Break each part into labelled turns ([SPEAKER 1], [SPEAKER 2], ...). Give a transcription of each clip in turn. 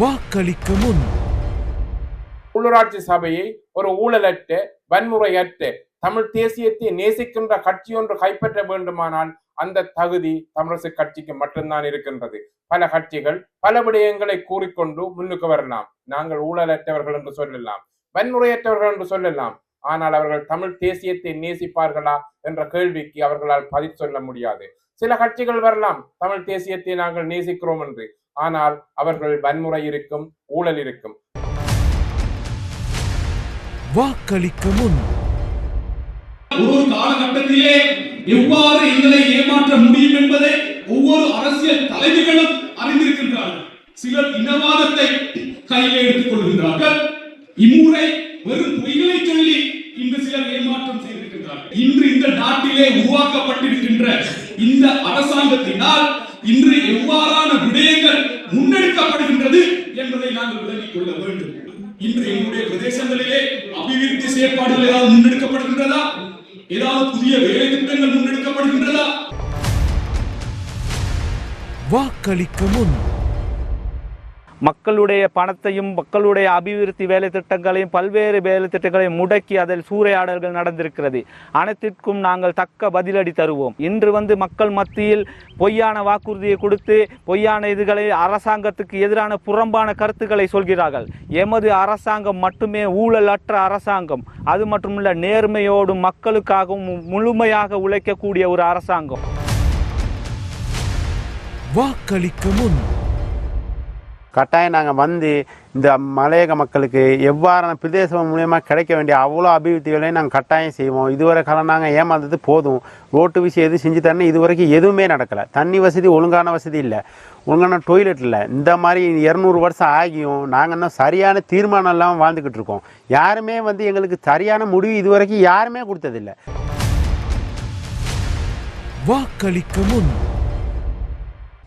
[SPEAKER 1] வாக்களிக்க முன்.
[SPEAKER 2] உள்ளூராட்சி சபையை ஒரு ஊழலற்ற வன்முறையற்ற தமிழ் தேசியத்தை நேசிக்கின்ற கட்சி ஒன்று கைப்பற்ற வேண்டுமானால் அந்த தகுதி தமிழரசு கட்சிக்கு மட்டும்தான் இருக்கின்றது. பல கட்சிகள் பல விடயங்களை கூறிக்கொண்டு முன்னுக்கு வரலாம். நாங்கள் ஊழலற்றவர்கள் என்று சொல்லலாம். வன்முறையற்றவர்கள் என்று சொல்லலாம். ஆனால் அவர்கள் தமிழ் தேசியத்தை நேசிப்பார்களா என்ற கேள்விக்கு அவர்களால் பதில் சொல்ல முடியாது. சில கட்சிகள் வரலாம். தமிழ் தேசியத்தை நாங்கள் நேசிக்கிறோம் என்று. ஆனால் அவர்கள் வன்முறை இருக்கும் ஊழல் இருக்கும்
[SPEAKER 1] வாக்களிக்க முன்.
[SPEAKER 3] ஒரு காலகட்டத்திலே எவ்வாறு எங்களை ஏமாற்ற முடியும் என்பதை ஒவ்வொரு அரசியல் தலைவர்களும் அறிந்திருக்கின்றார்கள். சிலர் இனவாதத்தை கையில் எடுத்துக் கொள்கின்றார்கள். இம்முறை வெறும் பொய்களை சொல்லி இன்று சிலர் ஏமாற்றம் செய்திருக்கின்றார்கள். இன்று இந்த நாட்டிலே உருவாக்கப்பட்டிருக்கின்ற இந்த அரசாங்கத்தினால் இன்று எவ்வாறான என்பதை நாங்கள் விளங்கிக் கொள்ள வேண்டும். இன்று எங்களுடைய பிரதேசங்களிலே அபிவிருத்தி செயற்பாடுகள் ஏதாவது முன்னெடுக்கப்படுகின்றதா? ஏதாவது புதிய வேலை திட்டங்கள் முன்னெடுக்கப்படுகின்றதா?
[SPEAKER 1] வாக்களிக்க முன்
[SPEAKER 4] மக்களுடைய பணத்தையும் மக்களுடைய அபிவிருத்தி வேலை திட்டங்களையும் பல்வேறு வேலை திட்டங்களையும் முடக்கி அதில் சூறையாடல்கள் நடந்திருக்கிறது. அனைத்திற்கும் நாங்கள் தக்க பதிலடி தருவோம். இன்று வந்து மக்கள் மத்தியில் பொய்யான வாக்குறுதியை கொடுத்து பொய்யான இதுகளை அரசாங்கத்துக்கு எதிரான புறம்பான கருத்துக்களை சொல்கிறார்கள். எமது அரசாங்கம் மட்டுமே ஊழலற்ற அரசாங்கம். அது மட்டுமல்ல நேர்மையோடும் மக்களுக்காகவும் முழுமையாக உழைக்கக்கூடிய ஒரு அரசாங்கம்.
[SPEAKER 1] வாக்களிக்க முன்
[SPEAKER 5] கட்டாயம் நாங்கள் வந்து இந்த மலையக மக்களுக்கு எவ்வாறான பிரதேசம் மூலியமாக கிடைக்க வேண்டிய அவ்வளோ அபிவிருத்திகளையும் நாங்கள் கட்டாயம் செய்வோம். இதுவரை காலம் நாங்கள் ஏமாந்தது போதும். ரோட்டு விஷயம் எதுவும் செஞ்சு தரணும் இது வரைக்கும் எதுவுமே நடக்கலை. தண்ணி வசதி ஒழுங்கான வசதி இல்லை. ஒழுங்கான டொய்லெட் இல்லை. இந்த மாதிரி இரநூறு வருஷம் ஆகியும் நாங்கள் இன்னும் சரியான தீர்மானம் இல்லாமல் வாழ்ந்துக்கிட்டு இருக்கோம். யாருமே வந்து எங்களுக்கு சரியான முடிவு இது வரைக்கும் யாருமே கொடுத்ததில்லை.
[SPEAKER 1] வாக்களிக்க முன்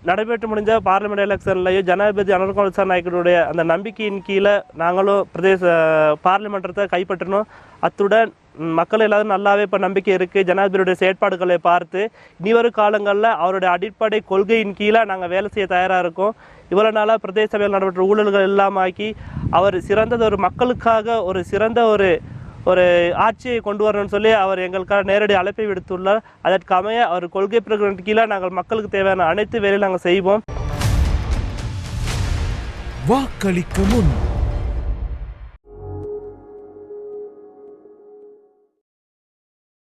[SPEAKER 6] நடைபெற்று முடிஞ்ச பார்லிமெண்ட் எலெக்ஷன்லையும் ஜனாதிபதி அனுர்குமார் நாயக்கருடைய அந்த நம்பிக்கையின் கீழே நாங்களும் பிரதேச பார்லிமெண்டத்தை கைப்பற்றணும். அத்துடன் மக்கள் எல்லாரும் நல்லாவே இப்போ நம்பிக்கை இருக்குது ஜனாதிபதியுடைய செயற்பாடுகளை பார்த்து இனி வரும் காலங்களில் அவருடைய அடிப்படை கொள்கையின் கீழே நாங்கள் வேலை செய்ய தயாராக இருக்கோம். இவ்வளோ நாளாக பிரதேச சபையில் நடைபெற்ற ஊழல்கள் இல்லாமாக்கி அவர் சிறந்தது ஒரு மக்களுக்காக ஒரு சிறந்த ஒரு ஒரு ஆட்சியை கொண்டு வரணும்னு சொல்லி அவர் எங்களுக்காக நேரடி அழைப்பை விடுத்துள்ளார். அதற்கு அமைய அவர் கொள்கை பிரகடனத்தின் கீழே நாங்கள் மக்களுக்கு தேவையான அனைத்து வேலையும் நாங்கள் செய்வோம்.
[SPEAKER 1] வாக்களிக்க முன்